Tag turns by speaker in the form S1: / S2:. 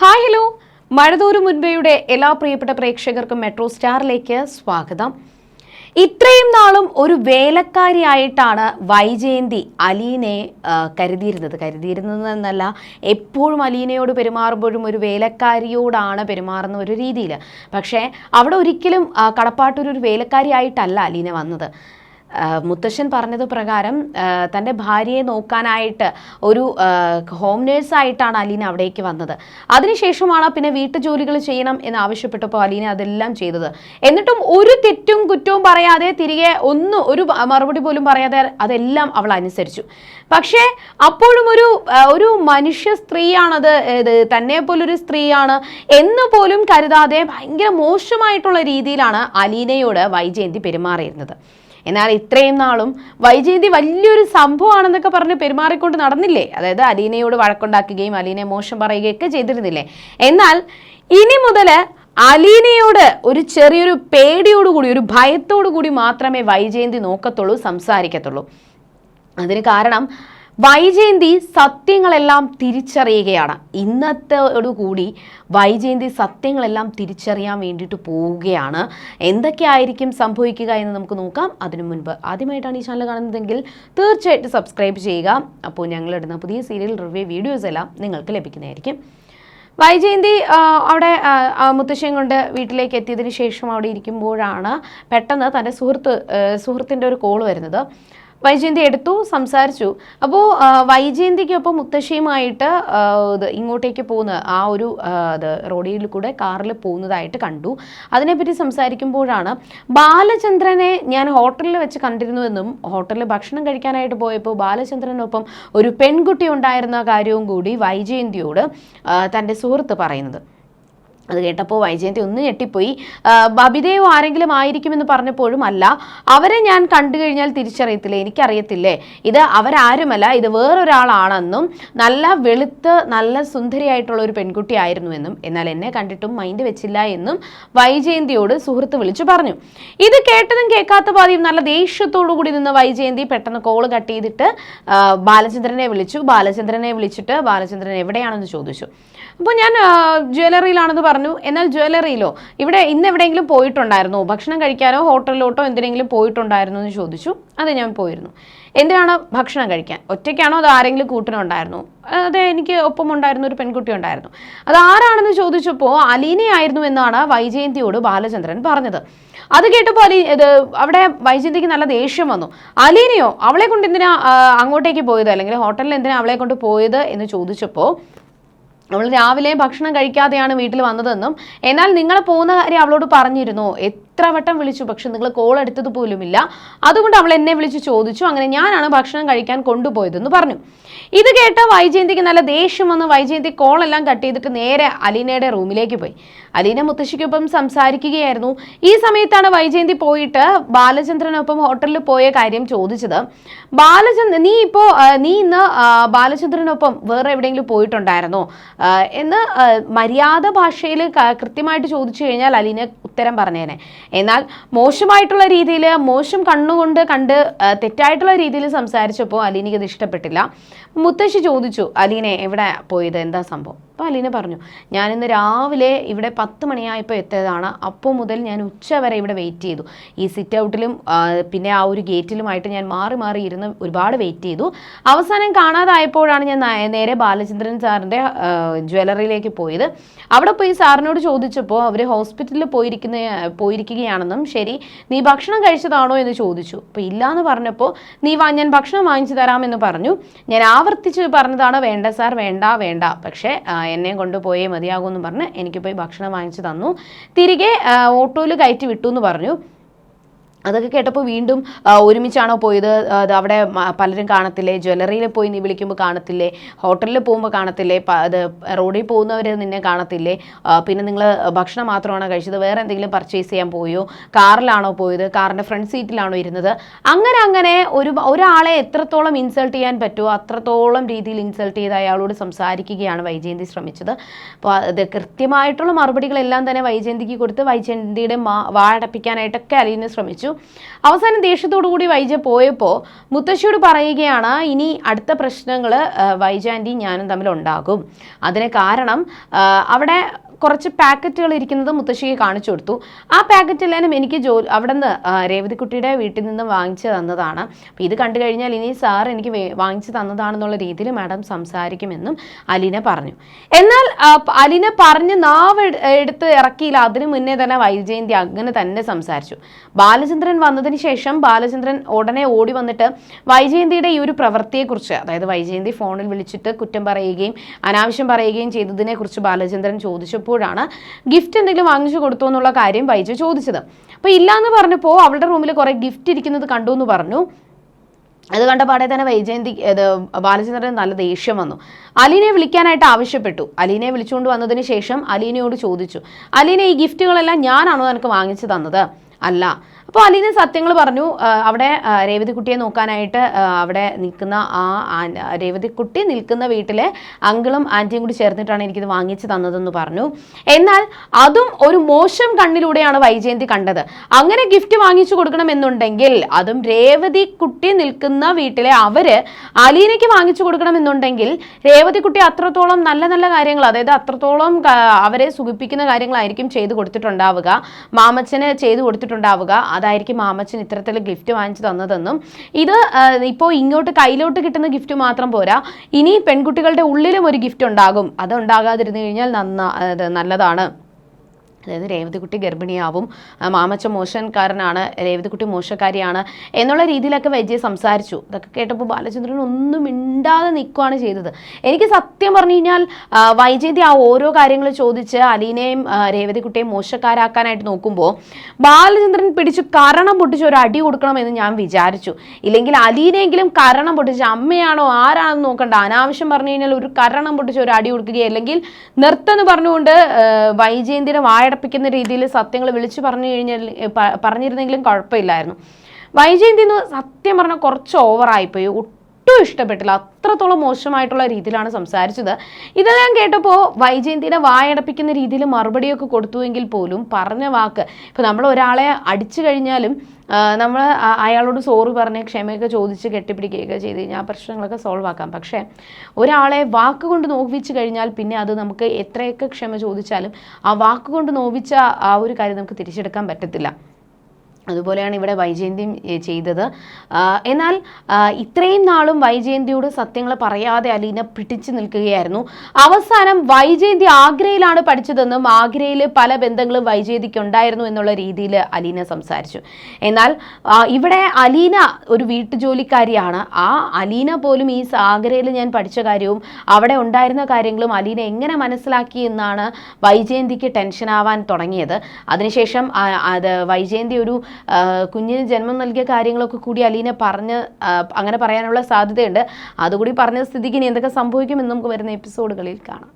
S1: Hi hello. മഴതോറും മുൻപയുടെ എല്ലാ പ്രിയപ്പെട്ട പ്രേക്ഷകർക്കും മെട്രോ സ്റ്റാറിലേക്ക് സ്വാഗതം. ഇത്രയും നാളും ഒരു വേലക്കാരിയായിട്ടാണ് വൈജയന്തി അലീനെ കരുതിയിരുന്നത് കരുതിയിരുന്നത്. എന്നല്ല എപ്പോഴും അലീനയോട് പെരുമാറുമ്പോഴും ഒരു വേലക്കാരിയോടാണ് പെരുമാറുന്ന ഒരു രീതിയിൽ. പക്ഷേ അവിടെ ഒരിക്കലും കടപ്പാട്ടൊരു ഒരു വേലക്കാരിയായിട്ടല്ല അലീന വന്നത്. മുത്തശ്ശൻ പറഞ്ഞത് പ്രകാരം തന്റെ ഭാര്യയെ നോക്കാനായിട്ട് ഒരു ഹോം നേഴ്സായിട്ടാണ് അലീന അവിടേക്ക് വന്നത്. അതിനുശേഷമാണ് പിന്നെ വീട്ടു ജോലികൾ ചെയ്യണം എന്ന് ആവശ്യപ്പെട്ടപ്പോൾ അലീന അതെല്ലാം ചെയ്തത്. എന്നിട്ടും ഒരു തെറ്റും കുറ്റവും പറയാതെ തിരികെ ഒന്നും ഒരു മറുപടി പോലും പറയാതെ അതെല്ലാം അവൾ അനുസരിച്ചു. പക്ഷേ അപ്പോഴും ഒരു ഒരു മനുഷ്യ സ്ത്രീയാണത് ഇത് തന്നെ പോലൊരു സ്ത്രീയാണ് എന്ന് പോലും കരുതാതെ ഭയങ്കര മോശമായിട്ടുള്ള രീതിയിലാണ് അലീനയോട് വൈജയന്തി പെരുമാറിയിരുന്നത്. എന്നാൽ ഇത്രയും നാളും വൈജയന്തി വലിയൊരു സംഭവമാണെന്നൊക്കെ പറഞ്ഞ് പെരുമാറിക്കൊണ്ട് നടന്നില്ലേ? അതായത് അലീനയോട് വഴക്കുണ്ടാക്കുകയും അലീനയെ മോശം പറയുകയൊക്കെ ചെയ്തിരുന്നില്ലേ? എന്നാൽ ഇനി മുതൽ അലീനയോട് ഒരു ചെറിയൊരു പേടിയോടുകൂടി ഒരു ഭയത്തോടു കൂടി മാത്രമേ വൈജയന്തി നോക്കത്തുള്ളൂ സംസാരിക്കത്തുള്ളൂ. അതിന് കാരണം വൈജയന്തി സത്യങ്ങളെല്ലാം തിരിച്ചറിയുകയാണ്. ഇന്നത്തോടുകൂടി വൈജയന്തി സത്യങ്ങളെല്ലാം തിരിച്ചറിയാൻ വേണ്ടിയിട്ട് പോവുകയാണ്. എന്തൊക്കെയായിരിക്കും സംഭവിക്കുക എന്ന് നമുക്ക് നോക്കാം. അതിനു മുൻപ് ആദ്യമായിട്ടാണ് ഈ ചാനൽ കാണുന്നതെങ്കിൽ തീർച്ചയായിട്ടും സബ്സ്ക്രൈബ് ചെയ്യുക. അപ്പോൾ ഞങ്ങളിടുന്ന പുതിയ സീരിയൽ റിവ്യൂ വീഡിയോസ് എല്ലാം നിങ്ങൾക്ക് ലഭിക്കുന്നതായിരിക്കും. വൈജയന്തി അവിടെ മുത്തശ്ശിയും കൊണ്ട് വീട്ടിലേക്ക് എത്തിയതിന് ശേഷം അവിടെ ഇരിക്കുമ്പോഴാണ് പെട്ടെന്ന് തന്റെ സുഹൃത്ത് സുഹൃത്തിന്റെ ഒരു കോൾ വരുന്നത്. വൈജയന്തി എടുത്തു സംസാരിച്ചു. അപ്പോൾ വൈജയന്തിക്കൊപ്പം മുത്തശ്ശിയുമായിട്ട് ഇത് ഇങ്ങോട്ടേക്ക് പോകുന്ന ആ ഒരു ഇത് റോഡിൽ കൂടെ കാറിൽ പോകുന്നതായിട്ട് കണ്ടു. അതിനെപ്പറ്റി സംസാരിക്കുമ്പോഴാണ് ബാലചന്ദ്രനെ ഞാൻ ഹോട്ടലിൽ വെച്ച് കണ്ടിരുന്നുവെന്നും ഹോട്ടലിൽ ഭക്ഷണം കഴിക്കാനായിട്ട് പോയപ്പോൾ ബാലചന്ദ്രനൊപ്പം ഒരു പെൺകുട്ടി ഉണ്ടായിരുന്ന കാര്യവും കൂടി വൈജയന്തിയോട് തന്റെ സുഹൃത്ത് പറയുന്നത്. അത് കേട്ടപ്പോൾ വൈജയന്തി ഒന്ന് ഞെട്ടിപ്പോയി. ബബിതയോ ആരെങ്കിലും ആയിരിക്കുമെന്ന് പറഞ്ഞപ്പോഴും അല്ല. അവരെ ഞാൻ കണ്ടു കഴിഞ്ഞാൽ തിരിച്ചറിയത്തില്ലേ? എനിക്കറിയത്തില്ലേ? ഇത് അവരാരുമല്ല ഇത് വേറൊരാളാണെന്നും നല്ല വെളുത്ത് നല്ല സുന്ദരിയായിട്ടുള്ള ഒരു പെൺകുട്ടിയായിരുന്നുവെന്നും എന്നാൽ എന്നെ കണ്ടിട്ടും മൈൻഡ് വെച്ചില്ല എന്നും വൈജയന്തിയോട് സുഹൃത്ത് വിളിച്ചു പറഞ്ഞു. ഇത് കേട്ടതും കേൾക്കാത്ത പാതിയും നല്ല ദേഷ്യത്തോടു കൂടി നിന്ന് വൈജയന്തി പെട്ടെന്ന് കോൾ കട്ട് ചെയ്തിട്ട് ബാലചന്ദ്രനെ വിളിച്ചു. ബാലചന്ദ്രനെ വിളിച്ചിട്ട് ബാലചന്ദ്രൻ എവിടെയാണെന്ന് ചോദിച്ചു? അപ്പോൾ ഞാൻ ജ്വല്ലറിയിലാണെന്ന് പറഞ്ഞു എന്നാൽ ജ്വല്ലറിയിലോ? ഇവിടെ ഇന്ന് എവിടെയെങ്കിലും പോയിട്ടുണ്ടായിരുന്നോ? ഭക്ഷണം കഴിക്കാനോ ഹോട്ടലിലോട്ടോ എന്തിനെങ്കിലും പോയിട്ടുണ്ടായിരുന്നോ എന്ന് ചോദിച്ചു. അത് ഞാൻ പോയിരുന്നു. എന്തിനാണ് ഭക്ഷണം കഴിക്കാൻ? ഒറ്റയ്ക്കാണോ അത് ആരെങ്കിലും കൂട്ടിനുണ്ടായിരുന്നു? അതെ എനിക്ക് ഒപ്പം ഉണ്ടായിരുന്ന ഒരു പെൺകുട്ടി ഉണ്ടായിരുന്നു. അത് ആരാണെന്ന് ചോദിച്ചപ്പോൾ അലീനയായിരുന്നു എന്നാണ് വൈജയന്തിയോട് ബാലചന്ദ്രൻ പറഞ്ഞത്. അത് കേട്ടപ്പോൾ അലീ ഇത് അവിടെ വൈജയന്തിക്ക് നല്ല ദേഷ്യം വന്നു. അലീനയോ അവളെ കൊണ്ട് എന്തിനാ അങ്ങോട്ടേക്ക് പോയത്? അല്ലെങ്കിൽ ഹോട്ടലിൽ എന്തിനാ അവളെ കൊണ്ട് പോയത് എന്ന് ചോദിച്ചപ്പോൾ അവൾ രാവിലെ ഭക്ഷണം കഴിക്കാതെയാണ് വീട്ടിൽ വന്നതെന്നും എന്നാൽ നിങ്ങൾ പോകുന്ന കാര്യം അവളോട് പറഞ്ഞിരുന്നു. എത്ര വട്ടം വിളിച്ചു പക്ഷെ നിങ്ങൾ കോൾ എടുത്തത് പോലുമില്ല. അതുകൊണ്ട് അവൾ എന്നെ വിളിച്ച് ചോദിച്ചു അങ്ങനെ ഞാനാണ് ഭക്ഷണം കഴിക്കാൻ കൊണ്ടുപോയതെന്ന് പറഞ്ഞു. ഇത് കേട്ട വൈജയന്തിക്ക് നല്ല ദേഷ്യം വന്ന് വൈജയന്തി കോളെല്ലാം കട്ട് ചെയ്തിട്ട് നേരെ അലീനയുടെ റൂമിലേക്ക് പോയി. അലീന മുത്തശ്ശിക്കൊപ്പം സംസാരിക്കുകയായിരുന്നു. ഈ സമയത്താണ് വൈജയന്തി പോയിട്ട് ബാലചന്ദ്രനൊപ്പം ഹോട്ടലിൽ പോയ കാര്യം ചോദിച്ചത്. ബാലചന്ദ്രൻ നീ ഇപ്പോൾ നീ ഇന്ന് ബാലചന്ദ്രനൊപ്പം വേറെ എവിടെയെങ്കിലും പോയിട്ടുണ്ടായിരുന്നോ? എന്ന് മര്യാദ ഭാഷയിൽ കൃത്യമായിട്ട് ചോദിച്ചു കഴിഞ്ഞാൽ അലീന ഉത്തരം പറഞ്ഞേനെ. എന്നാൽ മോശമായിട്ടുള്ള രീതിയിൽ മോശം കണ്ണുകൊണ്ട് കണ്ട് തെറ്റായിട്ടുള്ള രീതിയിൽ സംസാരിച്ചപ്പോൾ അലീനയ്ക്ക് ഇത് ഇഷ്ടപ്പെട്ടില്ല. മുത്തശ്ശി ചോദിച്ചു അലീനെ എവിടെ പോയത്? എന്താ സംഭവം? അപ്പോൾ അലീന പറഞ്ഞു ഞാനിന്ന് രാവിലെ ഇവിടെ പത്ത് മണിയായപ്പോൾ എത്തിയതാണ്. അപ്പോൾ മുതൽ ഞാൻ ഉച്ച വരെ ഇവിടെ വെയിറ്റ് ചെയ്തു. ഈ സിറ്റ് ഔട്ടിലും പിന്നെ ആ ഒരു ഗേറ്റിലുമായിട്ട് ഞാൻ മാറി മാറി ഇരുന്ന് ഒരുപാട് വെയിറ്റ് ചെയ്തു. അവസാനം കാണാതായപ്പോഴാണ് ഞാൻ നേരെ ബാലചന്ദ്രൻ സാറിന്റെ ജ്വല്ലറിയിലേക്ക് പോയത്. അവിടെ പോയി സാറിനോട് ചോദിച്ചപ്പോൾ അവർ ഹോസ്പിറ്റലിൽ പോയിരിക്കുന്ന പോയിരിക്കുകയാണെന്നും ശരി നീ ഭക്ഷണം കഴിച്ചതാണോ? എന്ന് ചോദിച്ചു. അപ്പോൾ ഇല്ല എന്ന് പറഞ്ഞപ്പോൾ നീ വാ ഞാൻ ഭക്ഷണം വാങ്ങിച്ചു തരാമെന്ന് പറഞ്ഞു. ഞാൻ ആവർത്തിച്ച് പറഞ്ഞതാണ് വേണ്ട സാർ വേണ്ട വേണ്ട. പക്ഷേ എന്നെ കൊണ്ടുപോയേ മതിയാകുമെന്ന് പറഞ്ഞ് എനിക്ക് പോയി ഭക്ഷണം വാങ്ങിച്ചു തന്നു. തിരികെ ഓട്ടോയിൽ കയറ്റി വിട്ടു എന്ന് പറഞ്ഞു. അതൊക്കെ കേട്ടപ്പോൾ വീണ്ടും ഒരുമിച്ചാണോ പോയത്? അത് അവിടെ പലരും കാണത്തില്ലേ? ജ്വല്ലറിയിൽ പോയി നീ വിളിക്കുമ്പോൾ കാണത്തില്ലേ? ഹോട്ടലിൽ പോകുമ്പോൾ കാണത്തില്ലേ? അത് റോഡിൽ പോകുന്നവർ നിന്നെ കാണത്തില്ലേ? പിന്നെ നിങ്ങൾ ഭക്ഷണം മാത്രമാണോ കഴിച്ചത്? വേറെ എന്തെങ്കിലും പർച്ചേസ് ചെയ്യാൻ പോയോ? കാറിലാണോ പോയത്? കാറിന്റെ ഫ്രണ്ട് സീറ്റിലാണോ ഇരുന്നത്? അങ്ങനെ അങ്ങനെ ഒരു ഒരാളെ എത്രത്തോളം ഇൻസൾട്ട് ചെയ്യാൻ പറ്റുമോ അത്രത്തോളം രീതിയിൽ ഇൻസൾട്ട് ചെയ്ത് അയാളോട് സംസാരിക്കുകയാണ് വൈജയന്തി ശ്രമിച്ചത്. അപ്പോൾ അത് കൃത്യമായിട്ടുള്ള മറുപടികളെല്ലാം തന്നെ വൈജയന്തിക്ക് കൊടുത്ത് വൈജയന്തിയുടെ മാ വാടപ്പിക്കാനായിട്ടൊക്കെ അലീനെ ശ്രമിച്ചു. അവസാനം ദേഷ്യത്തോടു കൂടി വൈജ പോയപ്പോൾ മുത്തശ്ശിയോട് പറയുകയാണ് ഇനി അടുത്ത പ്രശ്നങ്ങൾ വൈജാന്റെയും ഞാനും തമ്മിൽ ഉണ്ടാകും. അതിന് കാരണം അവിടെ കുറച്ച് പാക്കറ്റുകൾ ഇരിക്കുന്നത് മുത്തശ്ശിക്ക് കാണിച്ചു കൊടുത്തു. ആ പാക്കറ്റ് എല്ലാം എനിക്ക് ജോ അവിടെ നിന്ന് രേവതിക്കുട്ടിയുടെ വീട്ടിൽ നിന്ന് വാങ്ങിച്ചു തന്നതാണ്. അപ്പോൾ ഇത് കണ്ടു കഴിഞ്ഞാൽ ഇനി സാർ എനിക്ക് വാങ്ങിച്ചു തന്നതാണെന്നുള്ള രീതിയിൽ മാഡം സംസാരിക്കുമെന്നും അലീന പറഞ്ഞു. എന്നാൽ അലീന പറഞ്ഞ് നാവ് എടുത്ത് ഇറക്കിയില്ല. അതിന് മുന്നേ തന്നെ വൈജയന്തി അങ്ങനെ തന്നെ സംസാരിച്ചു. ബാലചന്ദ്രൻ വന്നതിന് ശേഷം ബാലചന്ദ്രൻ ഉടനെ ഓടി വന്നിട്ട് വൈജയന്തിയുടെ ഈ ഒരു പ്രവൃത്തിയെക്കുറിച്ച് അതായത് വൈജയന്തി ഫോണിൽ വിളിച്ചിട്ട് കുറ്റം പറയുകയും അനാവശ്യം പറയുകയും ചെയ്തതിനെക്കുറിച്ച് ബാലചന്ദ്രൻ ബാലചന്ദ്രൻ ചോദിച്ചപ്പോഴാണ് ഗിഫ്റ്റ് എന്തെങ്കിലും വാങ്ങിച്ചു കൊടുത്തു എന്നുള്ള കാര്യം വൈജ ചോദിച്ചത്. അപ്പോൾ ഇല്ലാന്ന് പറഞ്ഞപ്പോൾ അവളുടെ റൂമിൽ കുറേ ഗിഫ്റ്റ് ഇരിക്കുന്നത് കണ്ടു എന്ന് പറഞ്ഞു. അത് കണ്ട പാടെ തന്നെ വൈജയന്തി ഇത് ബാലചന്ദ്രൻ നല്ല ദേഷ്യം വന്നു. അലീനെ വിളിക്കാനായിട്ട് ആവശ്യപ്പെട്ടു. അലീനെ വിളിച്ചുകൊണ്ട് വന്നതിന് ശേഷം അലീനയോട് ചോദിച്ചു. അലീന ഈ ഗിഫ്റ്റുകളെല്ലാം ഞാനാണോ നിനക്ക് വാങ്ങിച്ചു തന്നത്? അല്ല അപ്പോൾ അലീന സത്യങ്ങൾ പറഞ്ഞു അവിടെ രേവതിക്കുട്ടിയെ നോക്കാനായിട്ട് അവിടെ നിൽക്കുന്ന ആ ആ- രേവതിക്കുട്ടി നിൽക്കുന്ന വീട്ടിലെ അങ്കിളും ആന്റിയും കൂടി ചേർന്നിട്ടാണ് എനിക്കിത് വാങ്ങിച്ച് തന്നതെന്ന് പറഞ്ഞു. എന്നാൽ അതും ഒരു മോശം കണ്ണിലൂടെയാണ് വൈജയന്തി കണ്ടത്. അങ്ങനെ ഗിഫ്റ്റ് വാങ്ങിച്ചു കൊടുക്കണമെന്നുണ്ടെങ്കിൽ അതും രേവതിക്കുട്ടി നിൽക്കുന്ന വീട്ടിലെ അവർ അലീനയ്ക്ക് വാങ്ങിച്ചു കൊടുക്കണമെന്നുണ്ടെങ്കിൽ രേവതിക്കുട്ടി അത്രത്തോളം നല്ല നല്ല കാര്യങ്ങൾ അതായത് അത്രത്തോളം അവരെ സുഖിപ്പിക്കുന്ന കാര്യങ്ങളായിരിക്കും ചെയ്തു കൊടുത്തിട്ടുണ്ടാവുക. മാമച്ചന് ചെയ്തു കൊടുത്തിട്ടുണ്ടാവുക. അതായിരിക്കും മാമച്ചൻ ഇത്തരത്തിൽ ഗിഫ്റ്റ് വാങ്ങിച്ചു തന്നതെന്നും. ഇത് ഇപ്പോൾ ഇങ്ങോട്ട് കയ്യിലോട്ട് കിട്ടുന്ന ഗിഫ്റ്റ് മാത്രം പോരാ. ഇനി പെൺകുട്ടികളുടെ ഉള്ളിലും ഒരു ഗിഫ്റ്റ് ഉണ്ടാകും. അത് ഉണ്ടാകാതിരുന്നു കഴിഞ്ഞാൽ നന്ന നല്ലതാണ്. അതായത് രേവതിക്കുട്ടി ഗർഭിണിയാവും മാമച്ച മോശക്കാരനാണ് രേവതിക്കുട്ടി മോശക്കാരിയാണ് എന്നുള്ള രീതിയിലൊക്കെ വൈദ്യ സംസാരിച്ചു. ഇതൊക്കെ കേട്ടപ്പോൾ ബാലചന്ദ്രൻ ഒന്നും മിണ്ടാതെ നിൽക്കുകയാണ് ചെയ്തത്. എനിക്ക് സത്യം പറഞ്ഞു കഴിഞ്ഞാൽ വൈജയന്തി ആ ഓരോ കാര്യങ്ങൾ ചോദിച്ച് അലീനയും ആ, രേവതിക്കുട്ടിയെയും മോശക്കാരാക്കാനായിട്ട് നോക്കുമ്പോൾ ബാലചന്ദ്രൻ പിടിച്ച് കരണം പൊട്ടിച്ച് ഒരു അടി കൊടുക്കണമെന്ന് ഞാൻ വിചാരിച്ചു. ഇല്ലെങ്കിൽ അലീനെങ്കിലും കരണം പൊട്ടിച്ച് അമ്മയാണോ ആരാണെന്ന് നോക്കണ്ട. അനാവശ്യം പറഞ്ഞു കഴിഞ്ഞാൽ ഒരു കരണം പൊട്ടിച്ച് ഒരു അടി കൊടുക്കുകയോ അല്ലെങ്കിൽ നിർത്തന്ന് പറഞ്ഞുകൊണ്ട് വൈജയന്തിയുടെ വൈജയന്തിനെ വായടപ്പിക്കുന്ന രീതിയിൽ സത്യങ്ങൾ വിളിച്ചു പറഞ്ഞു കഴിഞ്ഞാൽ പറഞ്ഞിരുന്നെങ്കിലും കുഴപ്പമില്ലായിരുന്നു. വൈജയന്തി സത്യം പറഞ്ഞാൽ കുറച്ച് ഓവറായിപ്പോയി ഒട്ടും ഇഷ്ടപ്പെട്ടില്ല. അത്രത്തോളം മോശമായിട്ടുള്ള രീതിയിലാണ് സംസാരിച്ചത്. ഇതെല്ലാം കേട്ടപ്പോൾ വൈജയന്തിനെ വായടപ്പിക്കുന്ന രീതിയിൽ മറുപടിയൊക്കെ കൊടുത്തുവെങ്കിൽ പോലും പറഞ്ഞ വാക്ക് ഇപ്പോൾ നമ്മൾ ഒരാളെ അടിച്ചു കഴിഞ്ഞാലും നമ്മൾ അയാളോട് സോറി പറഞ്ഞ് ക്ഷമയൊക്കെ ചോദിച്ച് കെട്ടിപ്പിടിക്കുകയൊക്കെ ചെയ്ത് കഴിഞ്ഞാൽ പ്രശ്നങ്ങളൊക്കെ സോൾവ് ആക്കാം. പക്ഷേ ഒരാളെ വാക്കുകൊണ്ട് നോവിച്ച് കഴിഞ്ഞാൽ പിന്നെ അത് നമുക്ക് എത്രയൊക്കെ ക്ഷമ ചോദിച്ചാലും ആ വാക്കുകൊണ്ട് നോവിച്ച ആ ഒരു കാര്യം നമുക്ക് തിരിച്ചെടുക്കാൻ പറ്റത്തില്ല. അതുപോലെയാണ് ഇവിടെ വൈജയന്തിയും ചെയ്തത്. എന്നാൽ ഇത്രയും നാളും വൈജയന്തിയോട് സത്യങ്ങൾ പറയാതെ അലീന പിടിച്ചു നിൽക്കുകയായിരുന്നു. അവസാനം വൈജയന്തി ആഗ്രയിലാണ് പഠിച്ചതെന്നും ആഗ്രയിൽ പല ബന്ധങ്ങളും വൈജയന്തിക്ക് ഉണ്ടായിരുന്നു എന്നുള്ള രീതിയിൽ അലീന സംസാരിച്ചു. എന്നാൽ ഇവിടെ അലീന ഒരു വീട്ടുജോലിക്കാരിയാണ്. ആ അലീന പോലും ഈ ആഗ്രയിൽ ഞാൻ പഠിച്ച കാര്യവും അവിടെ ഉണ്ടായിരുന്ന കാര്യങ്ങളും അലീന എങ്ങനെ മനസ്സിലാക്കി എന്നാണ് വൈജയന്തിക്ക് ടെൻഷൻ ആവാൻ തുടങ്ങിയത്. അതിനുശേഷം അത് വൈജയന്തി ഒരു കുഞ്ഞിന് ജന്മം നൽകിയ കാര്യങ്ങളൊക്കെ കൂടി അലീന പറഞ്ഞ് അങ്ങനെ പറയാനുള്ള സാധ്യതയുണ്ട്. അതുകൂടി പറഞ്ഞ സ്ഥിതിക്ക് ഇനി എന്തൊക്കെ സംഭവിക്കുമെന്ന് നമുക്ക് വരുന്ന എപ്പിസോഡുകളിൽ കാണാം.